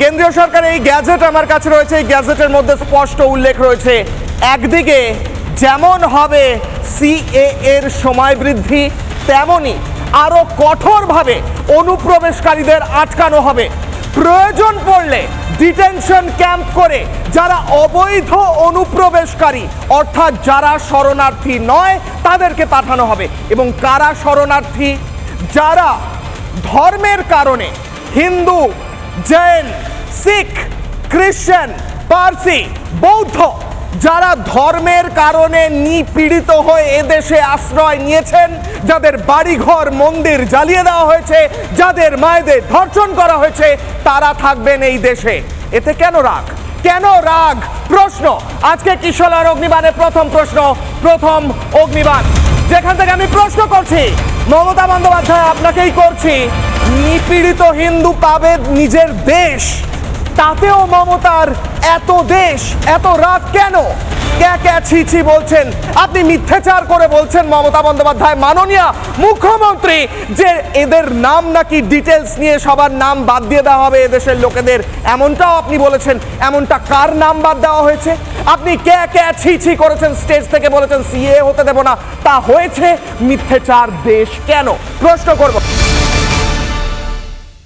কেন্দ্রীয় সরকার এই গ্যাজেট আমার কাছে রয়েছে। এই গ্যাজেটের মধ্যে স্পষ্ট উল্লেখ রয়েছে। একদিকে যেমন হবে সিএ এর সময় বৃদ্ধি, তেমনি আরও কঠোরভাবে অনুপ্রবেশকারীদের আটকানো হবে। প্রয়োজন পড়লে ডিটেনশন ক্যাম্প করে যারা অবৈধ অনুপ্রবেশকারী, অর্থাৎ যারা শরণার্থী নয়, তাদেরকে পাঠানো হবে। এবং কারা শরণার্থী? যারা ধর্মের কারণে হিন্দু জৈন, শিখ খ্রিস্টান পার্সি, বৌদ্ধ যারা ধর্মের কারণে নিপীড়িত হয়ে এদেশে আশ্রয় নিয়েছেন, যাদের বাড়িঘর, মন্দির জ্বালিয়ে দেওয়া হয়েছে, যাদের মায়েদের ধর্ষণ করা হয়েছে, তারা থাকবেন এই দেশে। এতে কেন রাগ? কেন রাগ? প্রশ্ন। আজকে কিশোলার অগ্নিবাণে প্রথম প্রশ্ন। প্রথম অগ্নিবাণ। যেখান থেকে আমি প্রশ্ন করছি মমতা বন্দ্যোপাধ্যায় আপনাকেই করছি নিপীড়িত হিন্দু পাবে নিজের দেশ। তাতেও মমতার এত দেশ, এত রাগ কেন? ক্যা ক্যা ছি বলছেন। আপনি মিথ্যাচার করে বলছেন মমতা বন্দ্যোপাধ্যায়। মাননীয় মুখ্যমন্ত্রী, যে এদের নাম নাকি ডিটেলস নিয়ে সবার নাম বাদ দিয়ে দেওয়া হবে এদেশের লোকেদের, এমনটাও আপনি বলেছেন। এমনটা কার নাম বাদ দেওয়া হয়েছে? আপনি ক্যা ক্যা ছি ছি করেছেন স্টেজ থেকে বলেছেন সিএ হতে দেব না। তা হয়েছে মিথ্যাচার দেশ কেন? প্রশ্ন করব।